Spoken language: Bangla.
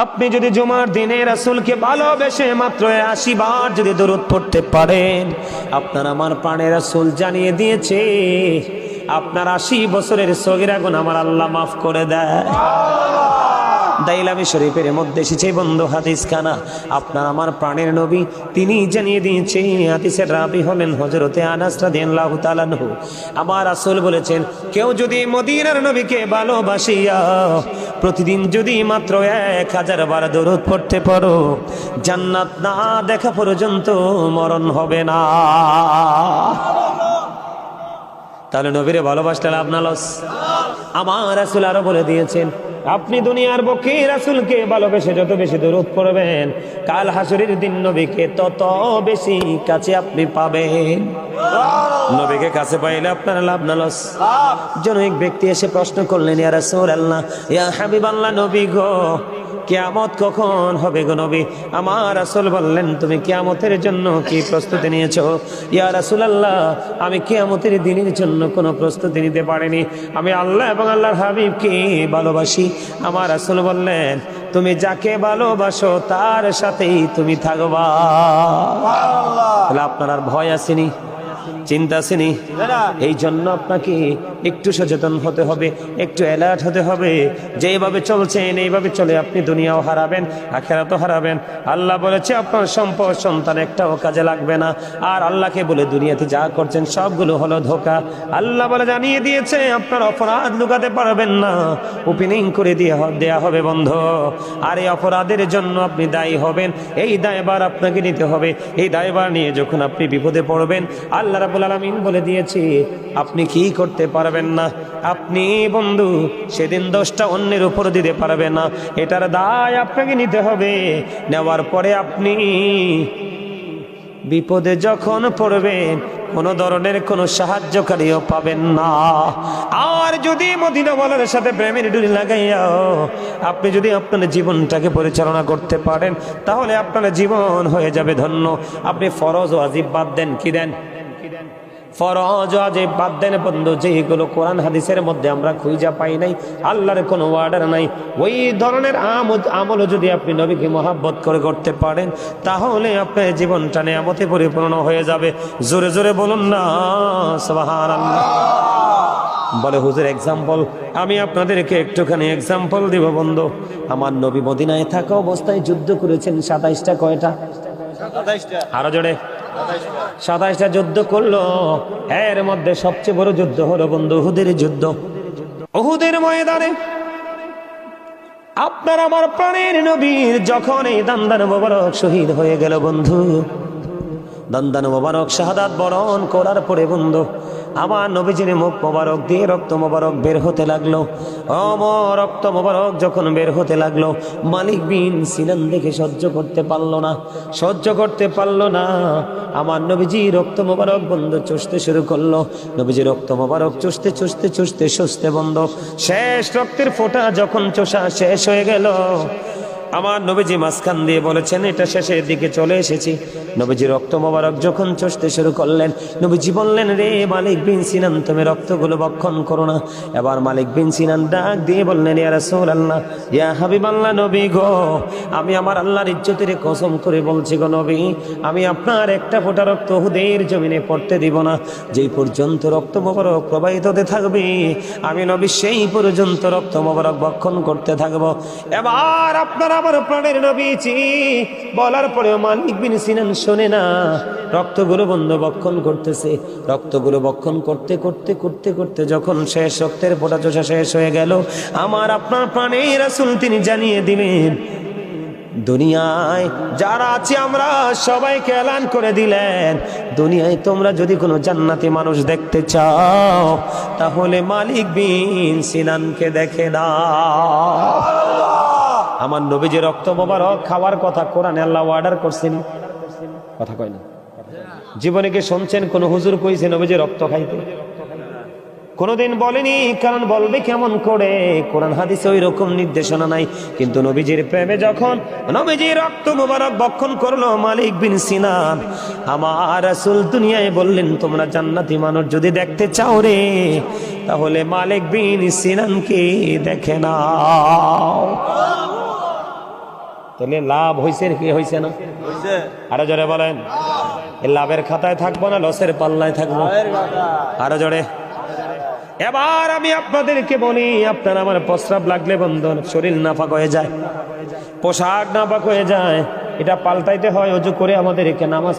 আপনি যদি জুমার দিনে রাসুলকে ভালোবেসে মাত্র আশি বার যদি দূরত পড়তে পারেন, আপনার আমার প্রাণে রাসুল জানিয়ে দিয়েছে, আপনার আশি বছরের সগিরা গুণ আমার আল্লাহ মাফ করে দেয়। দাইলামি শরীফের মধ্যে এসেছে, বন্ধু হাদিস খানা আপনার আমার প্রাণের নবী, তিনি জানিয়ে দিয়েছে হাদিসের রাবি হলেন হজরতে আনাস রাদিয়াল্লাহু তাআলা আনহু। আমার রাসূল বলেছেন, কেউ যদি মদিনার নবীকে ভালোবাসিয়া প্রতিদিন যদি মাত্র এক হাজার বার দরুদ পড়তে পারো, জান্নাত না দেখা পর্যন্ত মরণ হবে না। তাহলে নবীরে ভালোবাসতে লাভ না লস। আমার রাসুল আরও বলে দিয়েছেন আপনি দুনিয়ার পক্ষে রাসুলকে ভালোবেসে যত বেশি দূরত পড়বেন কাল হাসুরের দিন নবীকে তত বেশি কাছে আপনি পাবেন। নবীকে কাছে পাইলে আপনার লাভ না লস। এক ব্যক্তি এসে প্রশ্ন করলেন ইয়া রাসূলুল্লাহ আল্লাহ ইয়া হাবিব আল্লাহ নবী গো কিয়ামত কখন হবে গো নবী? আমার আসল বললেন তুমি কেয়ামতের জন্য কি প্রস্তুতি নিয়েছো? ইয়া রাসূলুল্লাহ আমি কেয়ামতের দিনের জন্য কোনো প্রস্তুতি নিতে পারিনি। আমি আল্লাহ এবং আল্লাহর হাবিবকে ভালোবাসি। আমার রাসূল বললেন তুমি যাকে ভালোবাসো তার সাথেই তুমি থাকবা। তাহলে আপনার আর ভয় আসেনি? চিন্তা আসেনি এই জন্য আপনাকে একটু সচেতন হতে হবে একটু অ্যালার্ট হতে হবে। যেভাবে চলছেন এইভাবে চলে আপনি দুনিয়াও হারাবেন আখেরাতও হারাবেন। আল্লাহ বলেছে আপনার সম্পদ সন্তান একটাও কাজে লাগবে না। আর আল্লাহকে বলে দুনিয়াতে যা করছেন সবগুলো হলো ধোকা। আল্লাহ বলে জানিয়ে দিয়েছে আপনার অপরাধ লুকাতে পারবেন না। ওপেনিং করে দিয়ে দেয়া হবে বন্ধ। আর এই অপরাধের জন্য আপনি দায়ী হবেন। এই দায়বার আপনাকে নিতে হবে। এই দায়বার নিয়ে যখন আপনি বিপদে পড়বেন আল্লাহ রাবুল আলমিন বলে দিয়েছে, আপনি কি করতে পারবেন না? আপনি বন্ধু, সেদিন দোষটা অন্যের উপর দিতে পারবেন না। এটার দায় আপনাকে নিতে হবে। নেওয়ার পরে আপনি বিপদে যখন পড়বেন, কোনো ধরনের কোনো সাহায্যকারীও পাবেন না। আর যদি মদিনাওয়ালার সাথে প্রেমের ডুরি লাগাইয়াও আপনি যদি আপনার জীবনটাকে পরিচালনা করতে পারেন, তাহলে আপনার জীবন হয়ে যাবে ধন্য। আপনি ফরজ ও আজিব বাদ দেন, কি দেন? ফরজ আজে বাদ দেন বন্ধু যেগুলো কোরআন হাদিসের মধ্যে আমরা খুঁজা পাই নাই আল্লাহর কোনো ওয়ার্ডার নাই। ওই ধরনের আমলও যদি আপনি নবীকে মহাব্বত করে করতে পারেন তাহলে আপনার জীবনটা নেয়ামতে পরিপূর্ণ হয়ে যাবে। জোরে জোরে বলুন না সুবহানাল্লাহ। বলে হুজুর এক্সাম্পল আমি আপনাদেরকে একটুখানি এক্সাম্পল দিব বন্ধু। আমার নবী মদিনায় থাকা অবস্থায় যুদ্ধ করেছেন সাতাইশটা কয়টা? আরও জোরে। সাতাইশটা যুদ্ধ করল। এর মধ্যে সবচেয়ে বড় যুদ্ধ হলো বন্ধু হুদের যুদ্ধ। অহুদের ময়দানে আপনার আমার প্রাণের নবীর যখন এই দান্দান মোবারক শহীদ হয়ে গেল বন্ধু। দান্দান মোবারক, শাহাদাত বরণ করার পরে বন্ধু, আমার নবীজির মুখ মোবারক দিয়ে রক্ত মোবারক বের হতে লাগল। অম রক্ত মোবারক যখন বের হতে লাগল, মালিক বিন সিনান দেখে সহ্য করতে পারল না, সহ্য করতে পারল না। আমার নবীজি রক্ত মোবারক বন্ধ চষতে শুরু করল। নবীজি রক্ত মোবারক চষতে চষতে চষতে চষতে বন্ধ, শেষ রক্তের ফোঁটা যখন চষা শেষ হয়ে গেল। আমার নবীজি মাঝখান দিয়ে বলেছেন, এটা শেষের দিকে চলে এসেছি। নবীজি রক্ত মোবারক যখন চষতে শুরু করলেন, নবীজি বললেন, রে মালিক বিন সিনান, তুমি রক্তগুলো বক্ষণ করো না। এবার মালিক বিন সিনান ডাক দিয়ে বললেন, ইয়া রাসূলুল্লাহ, ইয়া হাবিবাল্লাহ নবী গো, আমি আমার আল্লাহর ইজ্জতের কসম করে বলছি গো নবী, আমি আপনার একটা ফোঁটা রক্ত হুদের জমিনে পড়তে দিব না। যেই পর্যন্ত রক্ত মোবারক প্রবাহিত হতে থাকবে, আমি নবী সেই পর্যন্ত রক্ত মোবারক বক্ষণ করতে থাকব। এবার আপনার আমার প্রাণের নবীজি। বলার পরেও মালিক বিন সিনান শোনে না। রক্তগুলো বন্ধ বক্ষণ করতেছে। রক্তগুলো বক্ষণ করতে করতে করতে করতে যখন শেষ রক্তের ফোটা চোষা শেষ হয়ে গেল, আমার আপনার প্রাণের রাসূল তিনি জানিয়ে দিলেন দুনিয়ায় যারা আছে আমরা সবাইকে এলান করে দিলেন। দুনিয়ায় তোমরা যদি কোনো জান্নাতি মানুষ দেখতে চাও, তাহলে মালিক বিন সিনানকে দেখে না আমার নবী যে রক্ত মোবারক খাওয়ার কথা কোরআনে আল্লাহ অর্ডার করছেন। কথা কয় না? জীবনে কি শুনছেন কোন হুজুর কইছে নবী যে রক্ত খাইতে? কোনোদিন বলেনি, কারণ বলবে কেমন করে? কোরআন, হাদিসে ওই রকম নির্দেশনা নাই। কিন্তু নবীজির প্রেমে যখন নবীজি রক্ত মোবারক বক্ষণ করল মালিক বিন সিনান আমার রাসূল দুনিয়ায় বললেন, তোমরা জান্নাতি মানুষ যদি দেখতে চাও রে, তাহলে মালিক বিন সিনানকে দেখে নাও। তাহলে লাভ হয়েছে কি হয়েছে না? আরও জোরে বলেন। লাভের খাতায় থাকব না লসের পাল্লায় থাকব? আরও জোরে। এবার আমি আপনাদেরকে বলি আপনার আমার প্রস্রাব লাগলে বন্ধন শরীর নাফাক হয়ে যায় পোশাক নাফাক হয়ে যায় এটা পাল্টাইতে হয় অজু করে আমাদেরকে নামাজ